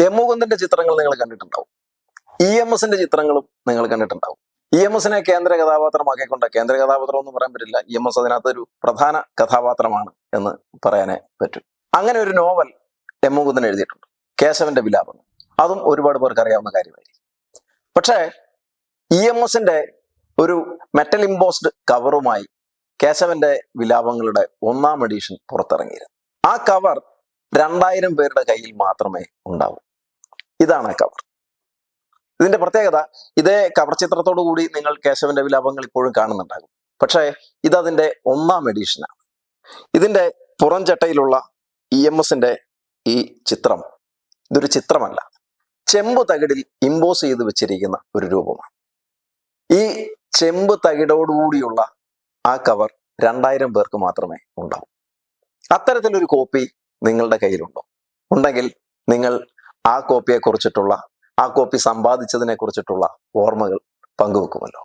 M മുകുന്ദന്റെ ചിത്രങ്ങൾ നിങ്ങൾ കണ്ടിട്ടുണ്ടാവും. ഇ എം എസിന്റെ ചിത്രങ്ങളും നിങ്ങൾ കണ്ടിട്ടുണ്ടാവും. ഇ എം എസിനെ കേന്ദ്ര കഥാപാത്രമാക്കിക്കൊണ്ട് കേന്ദ്ര കഥാപാത്രം ഒന്നും പറയാൻ പറ്റില്ല. ഇ എം എസ് അതിനകത്ത് ഒരു പ്രധാന കഥാപാത്രമാണ് എന്ന് പറയാനേ പറ്റൂ. അങ്ങനെ ഒരു നോവൽ എം മുകുന്ദൻ എഴുതിയിട്ടുണ്ട്. കേശവന്റെ വിലാപം. അതും ഒരുപാട് പേർക്ക് അറിയാവുന്ന കാര്യമായിരിക്കും. പക്ഷേ ഇ എം എസിന്റെ ഒരു മെറ്റൽ ഇമ്പോസ്ഡ് കവറുമായി കേശവന്റെ വിലാപങ്ങളുടെ ഒന്നാം എഡീഷൻ പുറത്തിറങ്ങിയിരുന്നു. ആ കവർ രണ്ടായിരം പേരുടെ കയ്യിൽ മാത്രമേ ഉണ്ടാവൂ. ഇതാണ് കവർ ഇതിന്റെ പ്രത്യേകത ഇതേ കവർ ചിത്രത്തോടു കൂടി നിങ്ങൾ കേശവന്റെ വിലാപങ്ങൾ ഇപ്പോഴും കാണുന്നുണ്ടാകും. പക്ഷേ ഇതതിന്റെ ഒന്നാം എഡീഷനാണ് ഇതിന്റെ പുറംചട്ടയിലുള്ള ഇ എം എസിന്റെ ഈ ചിത്രം ഇതൊരു ചിത്രമല്ല. ചെമ്പ് തകിടിൽ ഇമ്പോസ് ചെയ്ത് വെച്ചിരിക്കുന്ന ഒരു രൂപമാണ്. ഈ ചെമ്പ് തകിടോടുകൂടിയുള്ള ആ കവർ രണ്ടായിരം പേർക്ക് മാത്രമേ ഉണ്ടാവൂ. അത്തരത്തിലൊരു കോപ്പി നിങ്ങളുടെ കയ്യിലുണ്ടോ? ഉണ്ടെങ്കിൽ നിങ്ങൾ ആ കോപ്പിയെ കുറിച്ചിട്ടുള്ള ആ കോപ്പി സമ്പാദിച്ചതിനെ കുറിച്ചിട്ടുള്ള ഓർമ്മകൾ പങ്കുവെക്കുമല്ലോ.